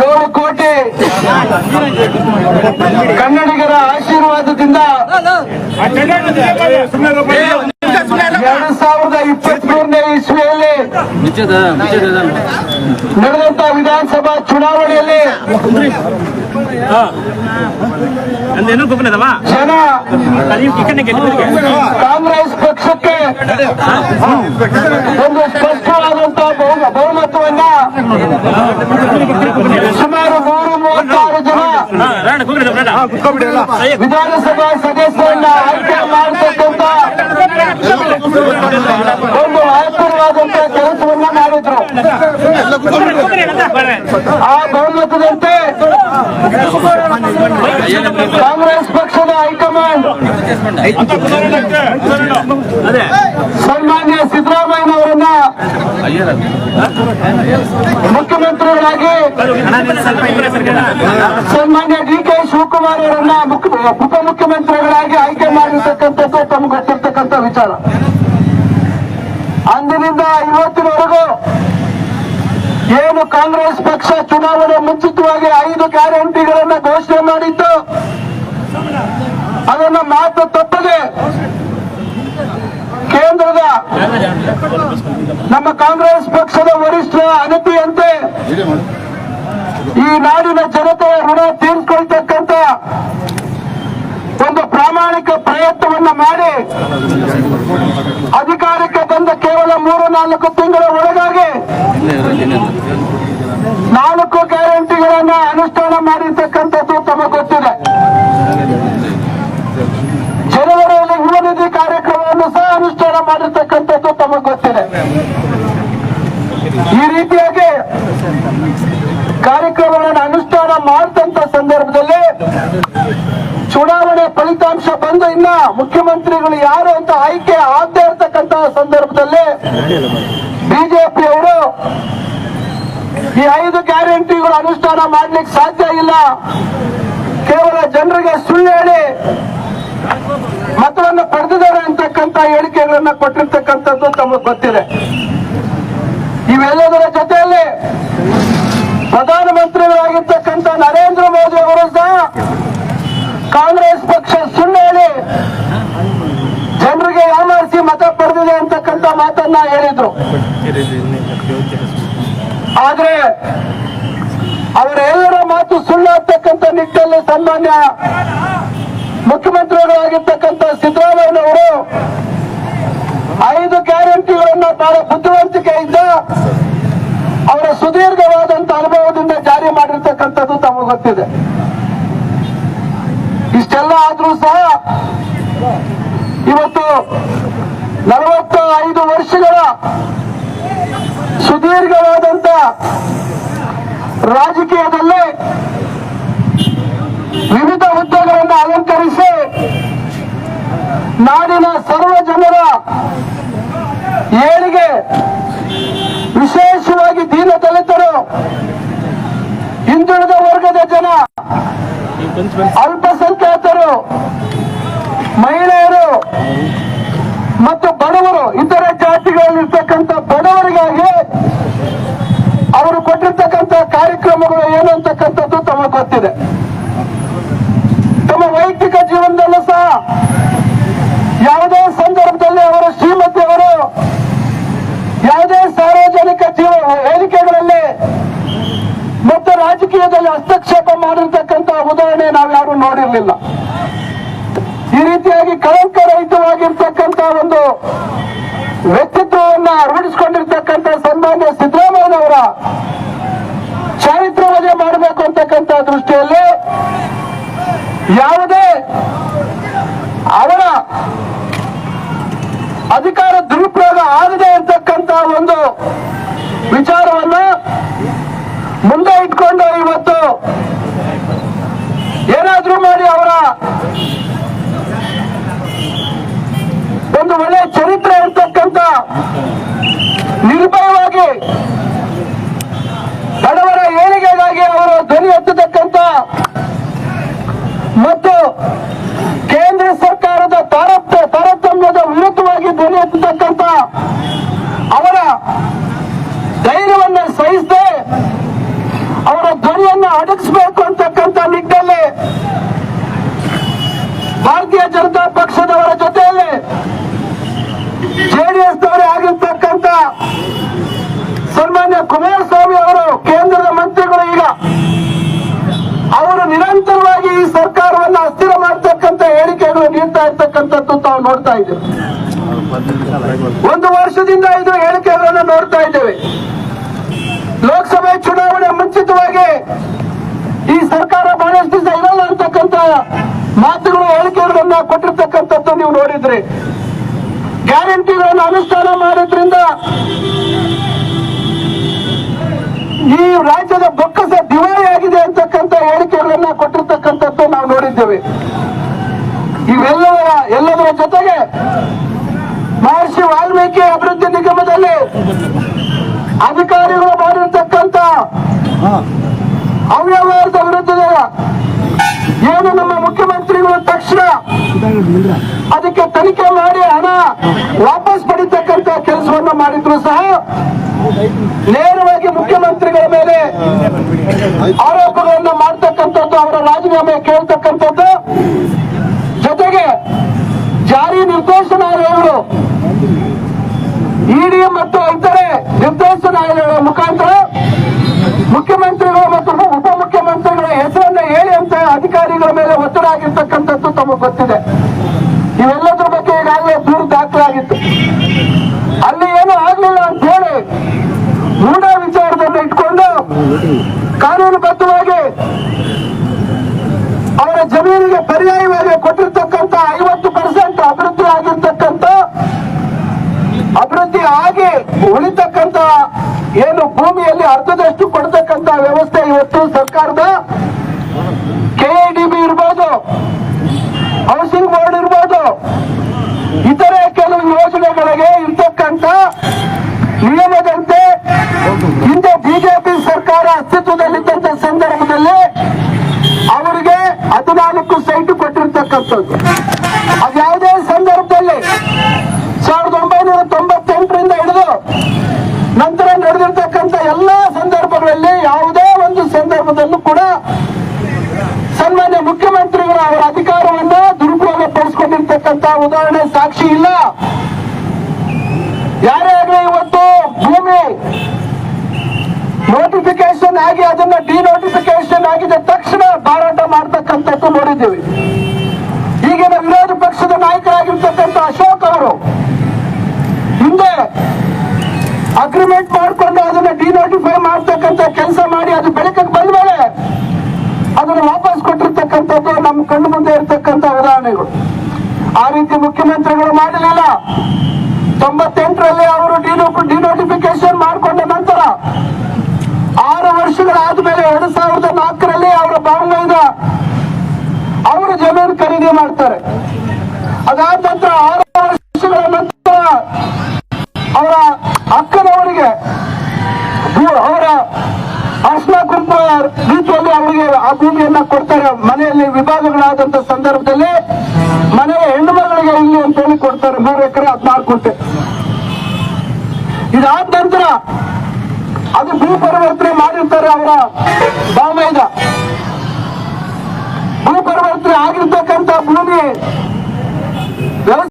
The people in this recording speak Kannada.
ಏಳು ಕೋಟಿ ಕನ್ನಡಿಗರ ಆಶೀರ್ವಾದದಿಂದ ಎರಡು ಸಾವಿರದ ಇಪ್ಪತ್ಮೂರನೇ ಇಸ್ವಿಯಲ್ಲಿ ನಡೆದಂತ ವಿಧಾನಸಭಾ ಚುನಾವಣೆಯಲ್ಲಿ ಜನ ಕಾಂಗ್ರೆಸ್ ಪಕ್ಷಕ್ಕೆ ಒಂದು ಸ್ಪಷ್ಟವಾದಂತಹ ಬಹುಮತವನ್ನ ಸುಮಾರು ನೂರ ಮೂವತ್ತಾರು ಜನ ವಿಧಾನಸಭಾ ಸದಸ್ಯರನ್ನ ಆಯ್ಕೆ ಮಾಡತಕ್ಕಂತ ಒಂದು ಮಹತ್ತರವಾದಂತಹ ಕೆಲಸವನ್ನ ಮಾಡಿದ್ರು. ಆ ಬಹುಮತದಂತೆ ಕಾಂಗ್ರೆಸ್ ಪಕ್ಷದ ಹೈಕಮಾಂಡ್ ಸನ್ಮಾನ್ಯ ಸಿದ್ದರಾಮಯ್ಯನವರನ್ನ ಮುಖ್ಯಮಂತ್ರಿಗಳಾಗಿ ಸನ್ಮಾನ್ಯ ಡಿ ಕೆ ಶಿವಕುಮಾರ್ ಅವರನ್ನ ಮುಖ್ಯ- ಉಪಮುಖ್ಯಮಂತ್ರಿಗಳಾಗಿ ಆಯ್ಕೆ ಮಾಡಿರ್ತಕ್ಕಂಥದ್ದು ತಮ್ಗೆ ಗೊತ್ತಿರ್ತಕ್ಕಂಥ ವಿಚಾರ. ಅಂದಿನಿಂದ ಇವತ್ತಿನವರೆಗೂ ಏನು ಕಾಂಗ್ರೆಸ್ ಪಕ್ಷ ಚುನಾವಣೆ ಮುಂಚಿತವಾಗಿ ಐದು ಗ್ಯಾರಂಟಿಗಳನ್ನ ಘೋಷಣೆ ಮಾಡಿತ್ತು. ಅದನ್ನ ಮಾತು ತಪ್ಪದೆ. ಕೇಂದ್ರದ ನಮ್ಮ ಕಾಂಗ್ರೆಸ್ ಪಕ್ಷದ ವರಿಷ್ಠರ ಅನತಿಯಂತೆ ಈ ನಾಡಿನ ಜನತೆಯ ಋಣ ತೀರಿಸಿಕೊಳ್ತಕ್ಕಂತ ಒಂದು ಪ್ರಾಮಾಣಿಕ ಪ್ರಯತ್ನವನ್ನ ಮಾಡಿ ಅಧಿಕಾರಕ್ಕೆ ಬಂದ ಕೇವಲ ಮೂರು, ನಾಲ್ಕು ತಿಂಗಳ ಒಳಗಾಗಿ ನಾಲ್ಕು ಗ್ಯಾರಂಟಿಗಳನ್ನ ಅನುಷ್ಠಾನ ಮಾಡಿರ್ತಕ್ಕಂಥದ್ದು ತಮಗೆ ಗೊತ್ತಿದೆ ಜನವರಿಯಲ್ಲಿ ಯುವ ನಿಧಿ ಕಾರ್ಯಕ್ರಮವನ್ನು ಸಹ ಅನುಷ್ಠಾನ ಮಾಡಿರ್ತಕ್ಕಂಥದ್ದು ತಮಗೆ ಗೊತ್ತಿದೆ ಈ ರೀತಿಯಾಗಿ ಕಾರ್ಯಕ್ರಮಗಳನ್ನು ಅನುಷ್ಠಾನ ಮಾಡಿದಂತ ಸಂದರ್ಭದಲ್ಲಿ ಚುನಾವಣೆ ಇನ್ನ ಮುಖ್ಯಮಂತ್ರಿಗಳು ಯಾರು ಅಂತ ಆಯ್ಕೆ ಆಗದೆ ಇರತಕ್ಕಂತಹ ಸಂದರ್ಭದಲ್ಲಿ ಬಿಜೆಪಿಯವರು ಈ ಐದು ಗ್ಯಾರಂಟಿಗಳು ಅನುಷ್ಠಾನ ಮಾಡ್ಲಿಕ್ಕೆ ಸಾಧ್ಯ ಇಲ್ಲ. ಕೇವಲ ಜನರಿಗೆ ಸುಳ್ಳು ಹೇಳಿ ಮತವನ್ನು ಪಡೆದಿದ್ದಾರೆ ಅಂತಕ್ಕಂಥ ಹೇಳಿಕೆಗಳನ್ನ ಕೊಟ್ಟಿರ್ತಕ್ಕಂಥದ್ದು ತಮಗೆ ಗೊತ್ತಿದೆ. ಇವೆಲ್ಲದರ ಜೊತೆಯಲ್ಲಿ ಪ್ರಧಾನಮಂತ್ರಿಗಳಾಗಿರ್ತಕ್ಕಂಥ ನರೇಂದ್ರ ಮೋದಿ ಅವರು ಸಹ ಕಾಂಗ್ರೆಸ್ ಪಕ್ಷ ಸುಳ್ಳು ಹೇಳಿ ಜನರಿಗೆ ಯಾಮಾರಿಸಿ ಮತ ಪಡೆದಿದೆ ಅಂತಕ್ಕಂಥ ಮಾತನ್ನ ಹೇಳಿದ್ರು. ಆದ್ರೆ ಅವರೆಲ್ಲರ ಮಾತು ಸುಳ್ಳು ಆಗ್ತಕ್ಕಂಥ ನಿಟ್ಟಿನಲ್ಲಿ ಸನ್ಮಾನ್ಯ ಮುಖ್ಯಮಂತ್ರಿಗಳಾಗಿರ್ತಕ್ಕಂಥ ಸಿದ್ದರಾಮಯ್ಯನವರು ಐದು ಗ್ಯಾರಂಟಿಗಳನ್ನ ಬಹಳ ಬುದ್ಧಿವಂತಿಕೆಯಿಂದ ಅವರ ಸುದೀರ್ಘವಾದಂತ ಅನುಭವದಿಂದ ಜಾರಿ ಮಾಡಿರ್ತಕ್ಕಂಥದ್ದು ತಮಗೆ ಗೊತ್ತಿದೆ. ಇಷ್ಟೆಲ್ಲ ಆದ್ರೂ ಸಹ ಇವತ್ತು ನಲವತ್ತ ಐದು ವರ್ಷಗಳ ಸುದೀರ್ಘವಾದಂತ ರಾಜಕೀಯದಲ್ಲಿ ವಿವಿಧ ಹುದ್ದೆಗಳನ್ನು ಅಲಂಕರಿಸಿ ನಾಡಿನ ಸರ್ವ ಜನರ ಏಳಿಗೆ ವಿಶೇಷವಾಗಿ ದೀನ ದಲಿತರು, ಹಿಂದುಳಿದ ವರ್ಗದ ಜನ ಅಲ್ಪಸಂಖ್ಯಾತರು ಮಹಿಳೆಯರು ಮತ್ತು ಬಡವರು ಇತರೆ ಜಾತಿಗಳಲ್ಲಿರ್ತಕ್ಕಂಥ ಬಡವರಿಗಾಗಿ ಅವರು ಕೊಟ್ಟಿರ್ತಕ್ಕಂಥ ಕಾರ್ಯಕ್ರಮಗಳು ಏನು ಅಂತಕ್ಕಂಥದ್ದು ತಮಗೆ ಗೊತ್ತಿದೆ ತಮ್ಮ ವೈಯಕ್ತಿಕ ಜೀವನದಲ್ಲೂ ಸಹ ಯಾವುದೇ ಸಂದರ್ಭದಲ್ಲಿ ಅವರ ಶ್ರೀಮತಿ ಅವರು ಯಾವುದೇ ಸಾರ್ವಜನಿಕ ಜೀವ ವೇದಿಕೆಗಳಲ್ಲಿ ಮತ್ತು ರಾಜಕೀಯದಲ್ಲಿ ಹಸ್ತಕ್ಷೇಪ ಮಾಡಿರ್ತಕ್ಕಂಥ ಉದಾಹರಣೆ ನಾವ್ಯಾರು ನೋಡಿರ್ಲಿಲ್ಲ ಈ ರೀತಿಯಾಗಿ ಕಳಂಕರಹಿತವಾಗಿರ್ತಕ್ಕಂಥ ಒಂದು ವ್ಯಕ್ತಿತ್ವವನ್ನ ರೂಢಿಸಿಕೊಂಡಿರ್ತಕ್ಕಂಥ ಸನ್ಮಾನ್ಯ ಸಿದ್ದರಾಮಯ್ಯನವರ ಚಾರಿತ್ರ ವಜೆ ಮಾಡಬೇಕು ಅಂತಕ್ಕಂಥ ದೃಷ್ಟಿಯಲ್ಲಿ ಯಾವುದೇ ಅವರ ಅಧಿಕಾರ ದುರುಪಯೋಗ ಆಗದೆ ಇರ್ತಕ್ಕಂಥ ಒಂದು ವಿಚಾರವನ್ನ ಮುಂದೆ ಇಟ್ಕೊಂಡು ಇವತ್ತು ಏನಾದ್ರೂ ಮಾಡಿ ಅವರ ಒಂದು ಒಳ್ಳೆಯ ಚರಿತ್ರೆ ಇರ್ತಕ್ಕಂಥ ನಿರ್ಭಯವಾಗಿ ಬಡವರ ಏಳಿಗೆಗಾಗಿ ಅವರು ಧ್ವನಿ ಎತ್ತತಕ್ಕಂಥ ನೀಡ್ತಾ ಇರ್ತಕ್ಕಂಥದ್ದು ತಾವು ನೋಡ್ತಾ ಇದ್ದೇವೆ. ಒಂದು ವರ್ಷದಿಂದ ಇದು ಹೇಳಿಕೆಗಳನ್ನು ನೋಡ್ತಾ ಇದ್ದೇವೆ. ಲೋಕಸಭೆ ಚುನಾವಣೆ ಮುಂಚಿತವಾಗಿ ಈ ಸರ್ಕಾರ ಬಹಳಷ್ಟು ಇರಲ್ಲ ಅಂತಕ್ಕಂಥ ಮಾತುಗಳು, ಹೇಳಿಕೆಗಳನ್ನ ಕೊಟ್ಟಿರ್ತಕ್ಕಂಥದ್ದು ನೀವು ನೋಡಿದ್ರಿ. ಗ್ಯಾರಂಟಿಗಳನ್ನು ಅನುಷ್ಠಾನ ಮಾಡೋದ್ರಿಂದ ಈ ರಾಜ್ಯದ ಬೊಕ್ಕಸ ದಿವಾಳಿ ಆಗಿದೆ ಅಂತಕ್ಕಂಥ ಹೇಳಿಕೆಗಳನ್ನ ಕೊಟ್ಟಿರ್ತಕ್ಕಂಥದ್ದು ನಾವು ನೋಡಿದ್ದೇವೆ. ಇವೆಲ್ಲವರ ಎಲ್ಲದರ ಜೊತೆಗೆ ಮಹರ್ಷಿ ವಾಲ್ಮೀಕಿ ಅಭಿವೃದ್ಧಿ ನಿಗಮದಲ್ಲಿ ಅಧಿಕಾರಿಗಳು ಮಾಡಿರ್ತಕ್ಕಂಥ ಅವ್ಯವಹಾರದ ವಿರುದ್ಧದ ಏನು ನಮ್ಮ ಮುಖ್ಯಮಂತ್ರಿಗಳು ತಕ್ಷಣ ಅದಕ್ಕೆ ತನಿಖೆ ಮಾಡಿ ಹಣ ವಾಪಸ್ ಪಡಿತಕ್ಕಂತ ಕೆಲಸವನ್ನು ಮಾಡಿದ್ರು ಸಹ ನೇರವಾಗಿ ಮುಖ್ಯಮಂತ್ರಿಗಳ ಮೇಲೆ ಆರೋಪಗಳನ್ನು ತಮಗೆ ಗೊತ್ತಿದೆ ಇವೆಲ್ಲದ್ರ ಬಗ್ಗೆ ಈಗಾಗಲೇ ದೂರು ದಾಖಲಾಗಿತ್ತು. ಅಲ್ಲಿ ಏನು ಆಗ್ಲಿಲ್ಲ ಅಂತ ಹೇಳಿ ಮೂಢ ವಿಚಾರದಲ್ಲಿ ಇಟ್ಕೊಂಡು ಕಾನೂನುಬದ್ಧವಾಗಿ ಅವರ ಜಮೀನಿಗೆ ಪರ್ಯಾಯವಾಗಿ ಕೊಟ್ಟಿರ್ತಕ್ಕಂಥ ಐವತ್ತು ಪರ್ಸೆಂಟ್ ಅಭಿವೃದ್ಧಿ ಆಗಿರ್ತಕ್ಕಂಥ ಅಭಿವೃದ್ಧಿ ಆಗಿ ಉಳಿತಕ್ಕಂತ ಏನು ಭೂಮಿಯಲ್ಲಿ ಅರ್ಧದಷ್ಟು ಕೊಡ್ತಕ್ಕಂತ ವ್ಯವಸ್ಥೆ ಇವತ್ತು ಸರ್ಕಾರದ ಕೆಐಡಿಬಿ ಇರ್ಬೋದು ಹೌಸಿಂಗ್ ಬೋರ್ಡ್ ಇರ್ಬೋದು ಇತರೆ ಕೆಲವು ಯೋಜನೆಗಳಿಗೆ ಇರ್ತಕ್ಕಂತ ನಿಯಮದಂತೆ ಹಿಂದೆ ಬಿಜೆಪಿ ಸರ್ಕಾರ ಅಸ್ತಿತ್ವದಲ್ಲಿದ್ದಂತ ಸಂದರ್ಭದಲ್ಲಿ ಅವರಿಗೆ ಹದಿನಾಲ್ಕು ಸೈಟ್ ಕೊಟ್ಟಿರ್ತಕ್ಕಂಥದ್ದು ಅದ್ಯಾವುದೇ ಸಂದರ್ಭದಲ್ಲಿ ಸಾವಿರದ ಒಂಬೈನೂರ ತೊಂಬತ್ತೆಂಟರಿಂದ ಹಿಡಿದು ನಂತರ ನಡೆದಿರ್ತಕ್ಕಂಥ ಎಲ್ಲಾ ಸಂದರ್ಭಗಳಲ್ಲಿ ಯಾವುದೇ ಒಂದು ಸಂದರ್ಭದಲ್ಲೂ ಕೂಡ ಸನ್ಮಾನ್ಯ ಮುಖ್ಯಮಂತ್ರಿಗಳು ಅವರ ಅಧಿಕಾರವನ್ನ ದುರುಪಯೋಗ ಪಡಿಸಿಕೊಂಡಿರ್ತಕ್ಕಂಥ ಉದಾಹರಣೆ ಸಾಕ್ಷಿ ಇಲ್ಲ ಯಾರೇ ಆಗಲಿ ಇವತ್ತು ಭೂಮಿ ನೋಟಿಫಿಕೇಶನ್ ಆಗಿ ಅದನ್ನ ಡಿನೋಟಿಫಿಕೇಶನ್ ಆಗಿದೆ ತಕ್ಷಣ ಮಾರಾಟ ಮಾಡ್ತಕ್ಕಂಥದ್ದು ನೋಡಿದ್ದೀವಿ ಈಗಿನ ವಿರೋಧ ಪಕ್ಷದ ನಾಯಕರಾಗಿರ್ತಕ್ಕಂಥ ಅಶೋಕ್ ಅವರು ಹಿಂದೆ ಅಗ್ರಿಮೆಂಟ್ ಮಾಡಿಕೊಂಡು ಅದನ್ನ ಡಿನೋಟಿಫೈ ಮಾಡ್ತಕ್ಕಂಥ ಕೆಲಸ ಮಾಡಿ ಅದು ಬೆಳಕಿಗೆ ಬಂದ ಮೇಲೆ ಅದನ್ನು ವಾಪಸ್ ಕೊಟ್ಟಿರ್ತಕ್ಕಂಥದ್ದು ನಮ್ಮ ಕಣ್ಣು ಮುಂದೆ ಇರತಕ್ಕಂಥ ಉದಾಹರಣೆಗಳು. ಆ ರೀತಿ ಮುಖ್ಯಮಂತ್ರಿಗಳು ಮಾಡಲಿಲ್ಲ. ತೊಂಬತ್ತೆಂಟರಲ್ಲಿ ಅವರು ಡಿನೋಟಿಫಿಕೇಶನ್ ಮಾಡಿಕೊಂಡ ನಂತರ ಆರು ವರ್ಷಗಳಾದ್ಮೇಲೆ ಎರಡ್ ಸಾವಿರದ ನಾಲ್ಕರಲ್ಲಿ ಅವರ ಬಾಂಗ್ಲದ ಅವರು ಜಮೀನು ಖರೀದಿ ಮಾಡ್ತಾರೆ. ಅದಾದ ನಂತರ ಆರು ವರ್ಷಗಳ ನಂತರ ಅವರ ಅಕ್ಕನವರಿಗೆ ಅವರ ಅರ್ಶನ ಕುಂಕುಮ ರೀತಿಯಲ್ಲಿ ಅವರಿಗೆ ಆ ಭೂಮಿಯನ್ನ ಕೊಡ್ತಾರೆ. ಮನೆಯಲ್ಲಿ ವಿಭಾಗಗಳಾದಂತ ಸಂದರ್ಭದಲ್ಲಿ ಮನೆಯ ಹೆಣ್ಣು ಮಗಳಿಗೆ ಇಲ್ಲಿ ಅಂತ ಹೇಳಿ ಕೊಡ್ತಾರೆ. ಮೂರು ಎಕರೆ ಹದಿನಾರು ಕೊಟ್ಟೆ ಇದಾದ ನಂತರ ಅದು ಭೂ ಪರಿವರ್ತನೆ ಮಾಡಿರ್ತಾರೆ ಅವರ ಬಾಮೈದ don't